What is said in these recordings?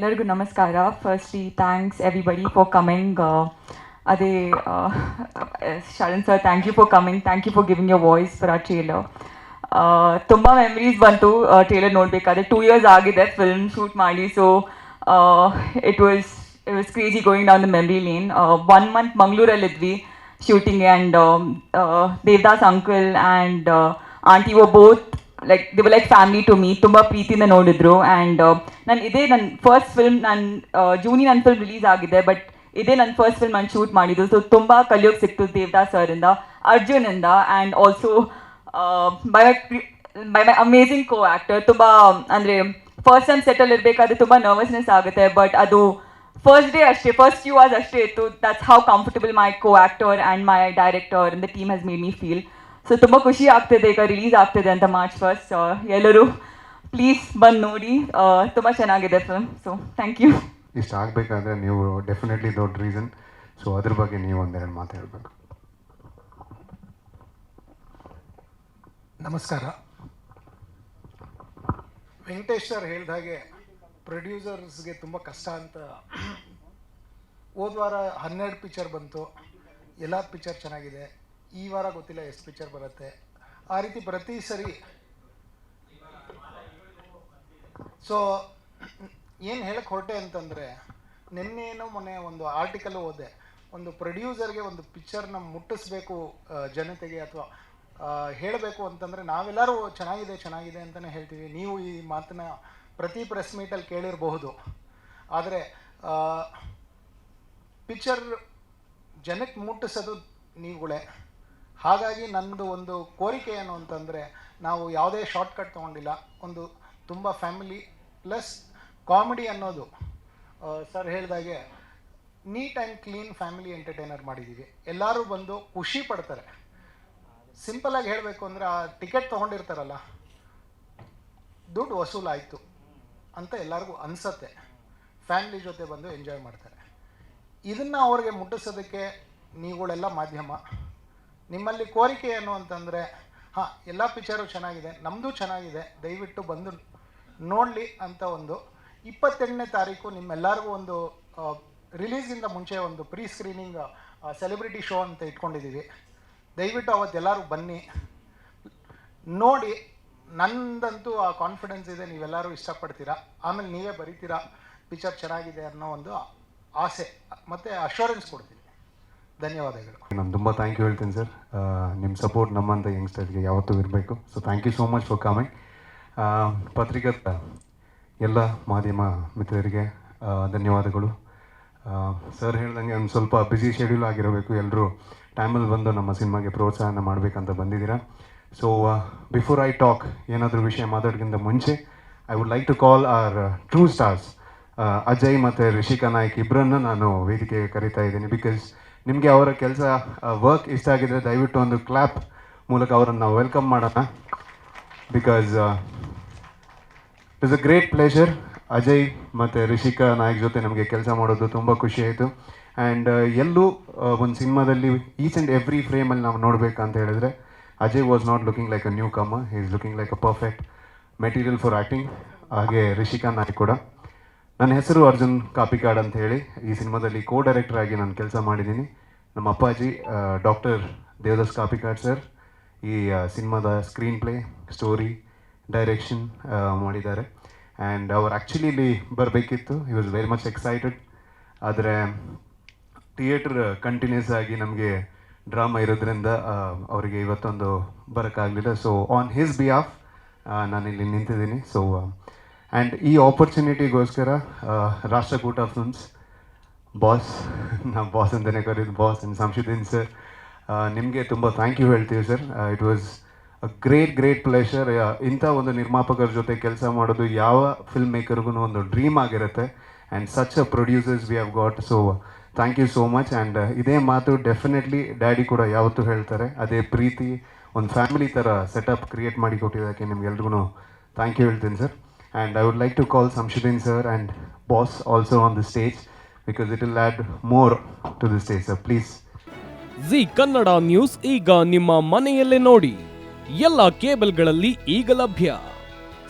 ಎಲ್ಲರಿಗೂ ನಮಸ್ಕಾರ. Firstly thanks everybody for coming ಅದೇ Sharan sir thank you for coming thank you for giving your voice for ಆ trailer ತುಂಬ memories ಬಂತು trailer ನೋಡಬೇಕಾದ್ರೆ. ಟೂ ಇಯರ್ಸ್ ಆಗಿದೆ ಫಿಲ್ಮ್ ಶೂಟ್ ಮಾಡಿ so it was it was crazy going down the memory lane one month ಮಂಗಳೂರಲ್ಲಿದ್ವಿ shooting and Devadas uncle and aunty we both like the like family to me ತುಂಬ ಪ್ರೀತಿಯಿಂದ ನೋಡಿದ್ರು. And ನಾನು ಇದೇ ನನ್ನ first film ನಾನು ಜೂನಿ ನನ್ನ film release ಆಗಿದೆ. But ಇದೇ ನನ್ನ ಫಸ್ಟ್ ಫಿಲ್ಮ್ ನಾನು ಶೂಟ್ ಮಾಡಿದ್ದು. ಸೊ ತುಂಬ ಕಲಿಯೋಕೆ ಸಿಕ್ತು ದೇವದಾಸ್ ಸರಿಂದ ಅರ್ಜುನಿಂದ and also by by my amazing co actor ತುಂಬ, ಅಂದರೆ ಫಸ್ಟ್ ಟೈಮ್ ಸೆಟಲ್ ಇರಬೇಕಾದ್ರೆ ತುಂಬ ನರ್ವಸ್ನೆಸ್ ಆಗುತ್ತೆ. ಬಟ್ ಅದು ಫಸ್ಟ್ ಡೇ ಅಷ್ಟೇ ಫಸ್ಟ್ ಯು ವಾಸ್ ಅಷ್ಟೇ ಇತ್ತು. That's how comfortable my co actor and my director the team has made me feel so ತುಂಬ ಖುಷಿ ಆಗ್ತಿದೆ ಈಗ ರಿಲೀಸ್ ಆಗ್ತಿದೆ ಅಂತ ಮಾರ್ಚ್ ಫಸ್ಟ್ ಎಲ್ಲರೂ ಪ್ಲೀಸ್ ಬಂದು ನೋಡಿ. ತುಂಬ ಚೆನ್ನಾಗಿದೆ ಫಿಲ್ಮ್ ಸೊ ಥ್ಯಾಂಕ್ ಯು ಇಷ್ಟು ಆಗಬೇಕಾದ್ರೆ ನೀವು ಡೆಫಿನೆಟ್ಲಿ ದೊಡ್ಡ ರೀಸನ್ ಸೊ ಅದ್ರ ಬಗ್ಗೆ ನೀವು ಒಂದೆರಡು ಮಾತು ಹೇಳಬೇಕು. ನಮಸ್ಕಾರ. ವೆಂಕಟೇಶ್ ಸರ್ ಹೇಳಿದ ಹಾಗೆ ಪ್ರೊಡ್ಯೂಸರ್ಸ್ಗೆ ತುಂಬ ಕಷ್ಟ ಅಂತ. ಹೋದ್ವಾರ ಹನ್ನೆರಡು ಪಿಕ್ಚರ್ ಬಂತು. ಎಲ್ಲ ಪಿಕ್ಚರ್ ಚೆನ್ನಾಗಿದೆ. ಈ ವಾರ ಗೊತ್ತಿಲ್ಲ ಎಷ್ಟು ಪಿಕ್ಚರ್ ಬರುತ್ತೆ. ಆ ರೀತಿ ಪ್ರತಿ ಸರಿ ಸೊ ಏನು ಹೇಳಕ್ಕೆ ಹೊರಟೆ ಅಂತಂದರೆ ನಿನ್ನೇನೋ ಮೊನ್ನೆ ಒಂದು ಆರ್ಟಿಕಲ್ ಓದೆ, ಒಂದು ಪ್ರೊಡ್ಯೂಸರ್ಗೆ ಒಂದು ಪಿಕ್ಚರ್ನ ಮುಟ್ಟಿಸ್ಬೇಕು ಜನತೆಗೆ ಅಥವಾ ಹೇಳಬೇಕು ಅಂತಂದರೆ ನಾವೆಲ್ಲರೂ ಚೆನ್ನಾಗಿದೆ ಚೆನ್ನಾಗಿದೆ ಅಂತಲೇ ಹೇಳ್ತೀವಿ. ನೀವು ಈ ಮಾತನ್ನ ಪ್ರತಿ ಪ್ರೆಸ್ ಮೀಟಲ್ಲಿ ಕೇಳಿರಬಹುದು. ಆದರೆ ಪಿಕ್ಚರ್ ಜನಕ್ಕೆ ಮುಟ್ಟಿಸೋದು ನೀವುಗಳೇ. ಹಾಗಾಗಿ ನನ್ನದು ಒಂದು ಕೋರಿಕೆ ಏನು ಅಂತಂದರೆ, ನಾವು ಯಾವುದೇ ಶಾರ್ಟ್ಕಟ್ ತೊಗೊಂಡಿಲ್ಲ. ಒಂದು ತುಂಬ ಫ್ಯಾಮಿಲಿ ಪ್ಲಸ್ ಕಾಮಿಡಿ ಅನ್ನೋದು. ಸರ್ ಹೇಳಿದಾಗೆ neat and clean family entertainer ಮಾಡಿದ್ದೀವಿ ಎಲ್ಲರೂ ಬಂದು ಖುಷಿ ಪಡ್ತಾರೆ. ಸಿಂಪಲಾಗಿ ಹೇಳಬೇಕು ಅಂದರೆ ಆ ಟಿಕೆಟ್ ತೊಗೊಂಡಿರ್ತಾರಲ್ಲ, ದುಡ್ಡು ವಸೂಲಾಯಿತು ಅಂತ ಎಲ್ಲರಿಗೂ ಅನಿಸತ್ತೆ. ಫ್ಯಾಮಿಲಿ ಜೊತೆ ಬಂದು ಎಂಜಾಯ್ ಮಾಡ್ತಾರೆ. ಇದನ್ನು ಅವ್ರಿಗೆ ಮುಟ್ಟಿಸೋದಕ್ಕೆ ನೀವುಗಳೆಲ್ಲ ಮಾಧ್ಯಮ. ನಿಮ್ಮಲ್ಲಿ ಕೋರಿಕೆ ಏನು ಅಂತಂದರೆ ಹಾಂ, ಎಲ್ಲ ಪಿಕ್ಚರು ಚೆನ್ನಾಗಿದೆ ನಮ್ಮದು ಚೆನ್ನಾಗಿದೆ, ದಯವಿಟ್ಟು ಬಂದು ನೋಡಲಿ ಅಂತ ಒಂದು ಇಪ್ಪತ್ತೆಂಟನೇ ತಾರೀಕು ನಿಮ್ಮೆಲ್ಲರಿಗೂ ಒಂದು ರಿಲೀಸಿಂದ ಮುಂಚೆ ಒಂದು ಪ್ರೀ ಸ್ಕ್ರೀನಿಂಗ್ ಸೆಲೆಬ್ರಿಟಿ ಶೋ ಅಂತ ಇಟ್ಕೊಂಡಿದ್ದೀವಿ ದಯವಿಟ್ಟು ಅವತ್ತೆಲ್ಲರೂ ಬನ್ನಿ. ನೋಡಿ, ನಂದಂತೂ ಆ ಕಾನ್ಫಿಡೆನ್ಸ್ ಇದೆ, ನೀವೆಲ್ಲರೂ ಇಷ್ಟಪಡ್ತೀರಾ? ಆಮೇಲೆ ನೀವೇ ಬರೀತೀರಾ? ಪಿಕ್ಚರ್ ಚೆನ್ನಾಗಿದೆ ಅನ್ನೋ ಒಂದು ಆಸೆ, ಮತ್ತು ಅಶ್ಯೂರೆನ್ಸ್ ಕೊಡ್ತೀನಿ. ಧನ್ಯವಾದಗಳು. ನಾನು ತುಂಬ ಥ್ಯಾಂಕ್ ಯು ಹೇಳ್ತೀನಿ ಸರ್ ನಿಮ್ಮ ಸಪೋರ್ಟ್ ನಮ್ಮಂಥ ಯಂಗ್ಸ್ಟರ್ಸ್ಗೆ ಯಾವತ್ತೂ ಇರಬೇಕು. So thank you so much for coming ಪತ್ರಿಕಾ, ಎಲ್ಲ ಮಾಧ್ಯಮ ಮಿತ್ರರಿಗೆ ಧನ್ಯವಾದಗಳು. ಸರ್ ಹೇಳ್ದಂಗೆ ಒಂದು ಸ್ವಲ್ಪ ಬ್ಯುಸಿ ಶೆಡ್ಯೂಲ್ ಆಗಿರಬೇಕು. ಎಲ್ಲರೂ ಟೈಮಲ್ಲಿ ಬಂದು ನಮ್ಮ ಸಿನಿಮಾಗೆ ಪ್ರೋತ್ಸಾಹನ ಮಾಡಬೇಕಂತ ಬಂದಿದ್ದೀರಾ. ಸೊ ಬಿಫೋರ್ ಐ ಟಾಕ್ ಏನಾದರೂ ವಿಷಯ ಮಾತಾಡೋಕ್ಕಿಂತ ಮುಂಚೆ I would like to call our true stars Ajay ಮತ್ತು ರಿಷಿಕಾ ನಾಯ್ಕ್ ಇಬ್ಬರನ್ನು ನಾನು ವೇದಿಕೆಗೆ ಕರಿತಾ ಇದ್ದೀನಿ. ಬಿಕಾಸ್ ನಿಮಗೆ ಅವರ ಕೆಲಸ ವರ್ಕ್ ಇಷ್ಟ ಆಗಿದ್ರೆ ದಯವಿಟ್ಟು ಒಂದು ಕ್ಲಾಪ್ ಮೂಲಕ ಅವರನ್ನು ನಾವು ವೆಲ್ಕಮ್ ಮಾಡೋಣ because it's a great pleasure Ajay ಮತ್ತು ರಿಷಿಕಾ ನಾಯಕ್ ಜೊತೆ ನಮಗೆ ಕೆಲಸ ಮಾಡೋದು ತುಂಬ ಖುಷಿ ಆಯಿತು. ಆ್ಯಂಡ್ ಎಲ್ಲೂ ಒಂದು ಸಿನಿಮಾದಲ್ಲಿ ಈಚ್ ಆ್ಯಂಡ್ ಎವ್ರಿ ಫ್ರೇಮಲ್ಲಿ ನಾವು ನೋಡಬೇಕಂತ ಹೇಳಿದ್ರೆ, Ajay was not looking like a newcomer is looking like a perfect material for acting ಹಾಗೆ ರಿಷಿಕಾ ನಾಯಕ್ ಕೂಡ. ನನ್ನ ಹೆಸರು ಅರ್ಜುನ್ ಕಾಪಿಕಾಡ್ ಅಂತ ಹೇಳಿ. ಈ ಸಿನಿಮಾದಲ್ಲಿ ಕೋ ಡೈರೆಕ್ಟರ್ ಆಗಿ ನಾನು ಕೆಲಸ ಮಾಡಿದ್ದೀನಿ. ನಮ್ಮ ಅಪ್ಪಾಜಿ ಡಾಕ್ಟರ್ ದೇವದಾಸ್ ಕಾಪಿಕಾಡ್ ಸರ್ ಈ ಸಿನಿಮಾದ ಸ್ಕ್ರೀನ್ ಪ್ಲೇ ಸ್ಟೋರಿ ಡೈರೆಕ್ಷನ್ ಮಾಡಿದ್ದಾರೆ. ಆ್ಯಂಡ್ ಅವ್ರು ಆ್ಯಕ್ಚುಲಿ ಇಲ್ಲಿ ಬರಬೇಕಿತ್ತು. He was very much excited ಆದರೆ ಥಿಯೇಟರ್ ಕಂಟಿನ್ಯೂಸ್ ಆಗಿ ನಮಗೆ ಡ್ರಾಮಾ ಇರೋದ್ರಿಂದ ಅವರಿಗೆ ಇವತ್ತೊಂದು ಬರೋಕ್ಕಾಗಲಿಲ್ಲ. ಸೊ ಆನ್ ಹಿಸ್ ಬಿಹಾಫ್ ನಾನಿಲ್ಲಿ ನಿಂತಿದ್ದೀನಿ. ಸೊ ಆ್ಯಂಡ್ ಈ ಆಪರ್ಚುನಿಟಿಗೋಸ್ಕರ ರಾಷ್ಟ್ರಕೂಟ ಫಿಲ್ಮ್ಸ್ ಬಾಸ್ ನಮ್ಮ ಬಾಸ್ ಅಂತಲೇ ಕರೀದು ಬಾಸ್ ಇನ್ ಸಂಶುದ್ದೀನ್ ಸರ್ ನಿಮಗೆ ತುಂಬ ಥ್ಯಾಂಕ್ ಯು ಹೇಳ್ತೀವಿ sir it was a great great pleasure ಇಂಥ ಒಂದು ನಿರ್ಮಾಪಕರ ಜೊತೆ ಕೆಲಸ ಮಾಡೋದು ಯಾವ ಫಿಲ್ಮ್ ಮೇಕರ್ಗೂ ಒಂದು ಡ್ರೀಮ್ ಆಗಿರುತ್ತೆ. And such a producers we have got so thank you so much and ಇದೇ ಮಾತು ಡೆಫಿನೆಟ್ಲಿ ಡ್ಯಾಡಿ ಕೂಡ ಯಾವತ್ತೂ ಹೇಳ್ತಾರೆ. ಅದೇ ಪ್ರೀತಿ, ಒಂದು ಫ್ಯಾಮಿಲಿ ಥರ ಸೆಟಪ್ ಕ್ರಿಯೇಟ್ ಮಾಡಿ ಕೊಟ್ಟಿದ್ದಕ್ಕೆ ನಿಮ್ಗೆಲ್ರಿಗೂ ಥ್ಯಾಂಕ್ ಯು ಹೇಳ್ತೀನಿ sir and I would like to call Samshuddin sir and boss also on the stage because it will add more to the stage, sir please Zee Kannada news ಈಗ ನಿಮ್ಮ ಮನೆಯಲ್ಲೇ ನೋಡಿ. ಎಲ್ಲ ಕೇಬಲ್ಗಳಲ್ಲಿ ಈಗ ಲಭ್ಯ.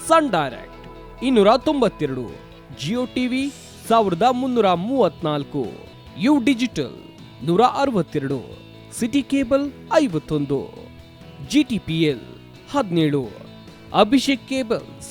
ಸನ್ ಡೈರೆಕ್ಟ್ ಇನ್ನೂರ ತೊಂಬತ್ತೆರಡು ಜಿಯೋ ಟಿವಿ ಸಾವಿರದ ಮುನ್ನೂರ ಮೂವತ್ನಾಲ್ಕು ಯು ಡಿಜಿಟಲ್ ನೂರ ಅರವತ್ತೆರಡು ಸಿಟಿ ಕೇಬಲ್ ಐವತ್ತೊಂದು ಜಿ ಟಿ ಪಿ ಎಲ್ ಹದಿನೇಳು ಅಭಿಷೇಕ್ ಕೇಬಲ್ಸ್